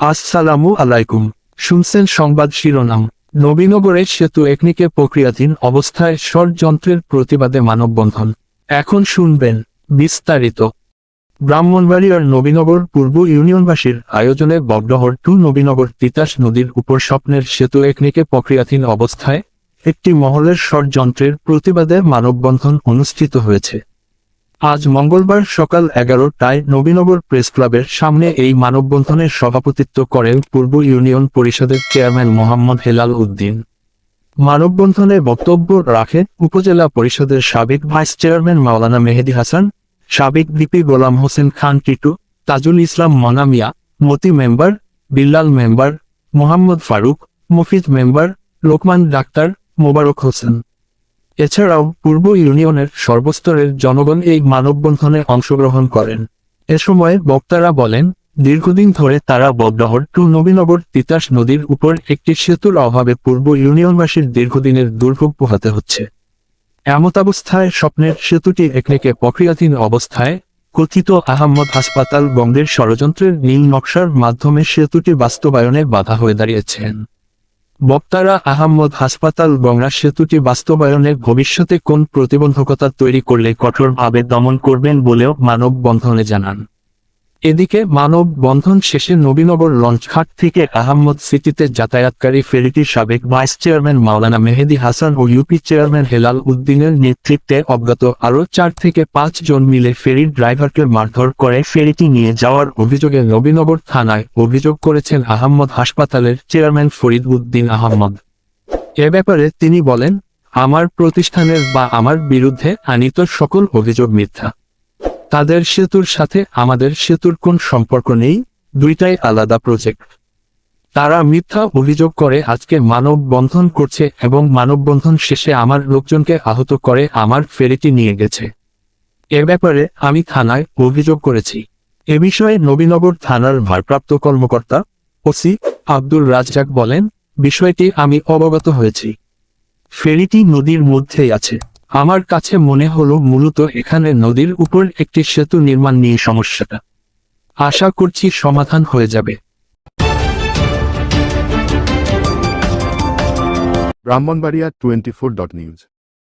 আসসালামু আলাইকুম। শুনছেন সংবাদ শিরোনাম। নবীনগরে সেতু একনিকে প্রক্রিয়াধীন অবস্থায় ষড়যন্ত্রের প্রতিবাদে মানববন্ধন। এখন শুনবেন বিস্তারিত। ব্রাহ্মণবাড়িয়ার নবীনগর পূর্ব ইউনিয়নবাসীর আয়োজনে বগডহর টু নবীনগর তিতাস নদীর উপর স্বপ্নের সেতু একনিকে প্রক্রিয়াধীন অবস্থায় একটি মহলের ষড়যন্ত্রের প্রতিবাদে মানববন্ধন অনুষ্ঠিত হয়েছে। আজ মঙ্গলবার সকাল এগারোটায় নবীনগর প্রেস ক্লাবের সামনে এই মানববন্ধনের সভাপতিত্ব করেন পূর্ব ইউনিয়ন পরিষদের চেয়ারম্যান মোহাম্মদ হেলাল উদ্দিন। মানববন্ধনে বক্তব্য রাখেন উপজেলা পরিষদের সাবেক ভাইস চেয়ারম্যান মাওলানা মেহেদি হাসান, সাবেক VP Golam Hossain Khan Titu, Tajul Islam Monamia Moti member, Billal member, Mohammad Faruk, Mofiz member, Lokman doctor, Mobarak Hossain. এছাড়াও পূর্ব ইউনিয়নের সর্বস্তরের জনগণ এই মানববন্ধনে অংশগ্রহণ করেন। এ সময় বক্তারা বলেন, দীর্ঘদিন ধরে তারা ববডহর টু নবীনগর তিতাস নদীর উপর একটি সেতুর অভাবে পূর্ব ইউনিয়নবাসীর দীর্ঘদিনের দুর্ভোগ পোহাতে হচ্ছে। এমতাবস্থায় স্বপ্নের সেতুটি একনেকে প্রক্রিয়াধীন অবস্থায়, কথিত আহম্মদ হাসপাতাল বঙ্গের ষড়যন্ত্রের নীল নকশার মাধ্যমে সেতুটি বাস্তবায়নে বাধা হয়ে দাঁড়িয়েছেন। বক্তারা আহম্মদ হাসপাতাল বংরা সেতুটি বাস্তবায়নের ভবিষ্যতে কোন প্রতিবন্ধকতা তৈরি করলে কঠোরভাবে দমন করবেন বলেও মানব বন্ধনে জানান। এদিকে মানব বন্ধন শেষে নবীনগর লঞ্চঘাট থেকে আহম্মদ সিটিতে যাতায়াতকারী ফেরিটির সাবেক ভাইস চেয়ারম্যান মাওলানা মেহেদি হাসান ও ইউপি চেয়ারম্যান হেলাল উদ্দিনের নেতৃত্বে অবগত আরও চার থেকে পাঁচ জন মিলে ফেরির ড্রাইভারকে মারধর করে ফেরিটি নিয়ে যাওয়ার অভিযোগে নবীনগর থানায় অভিযোগ করেছেন আহম্মদ হাসপাতালের চেয়ারম্যান ফরিদ উদ্দিন আহম্মদ। এ ব্যাপারে তিনি বলেন, আমার প্রতিষ্ঠানের বা আমার বিরুদ্ধে আনিত সকল অভিযোগ মিথ্যা। তাদের সেতুর সাথে আমাদের সেতুর কোন সম্পর্ক নেই? দুইটাই আলাদা প্রজেক্ট তারা মিথ্যা অভিযোগ করে আজকে মানব বন্ধন করছে এবং মানববন্ধন শেষে আমার লোকজনকে আহত করে আমার ফেরিটি নিয়ে গেছে। এ ব্যাপারে আমি থানায় অভিযোগ করেছি। এ বিষয়ে নবীনগর থানার ভারপ্রাপ্ত কর্মকর্তা ওসি আব্দুল রাজ্জাক বলেন, বিষয়টি আমি অবগত হয়েছি। ফেরিটি নদীর মধ্যেই আছে। আমার কাছে মনে হলো মূলত এখানে নদীর উপর একটি সেতু নির্মাণ নিয়ে সমস্যাটা। আশা করছি সমাধান হয়ে যাবে। Brahmanbaria twenty four dot news.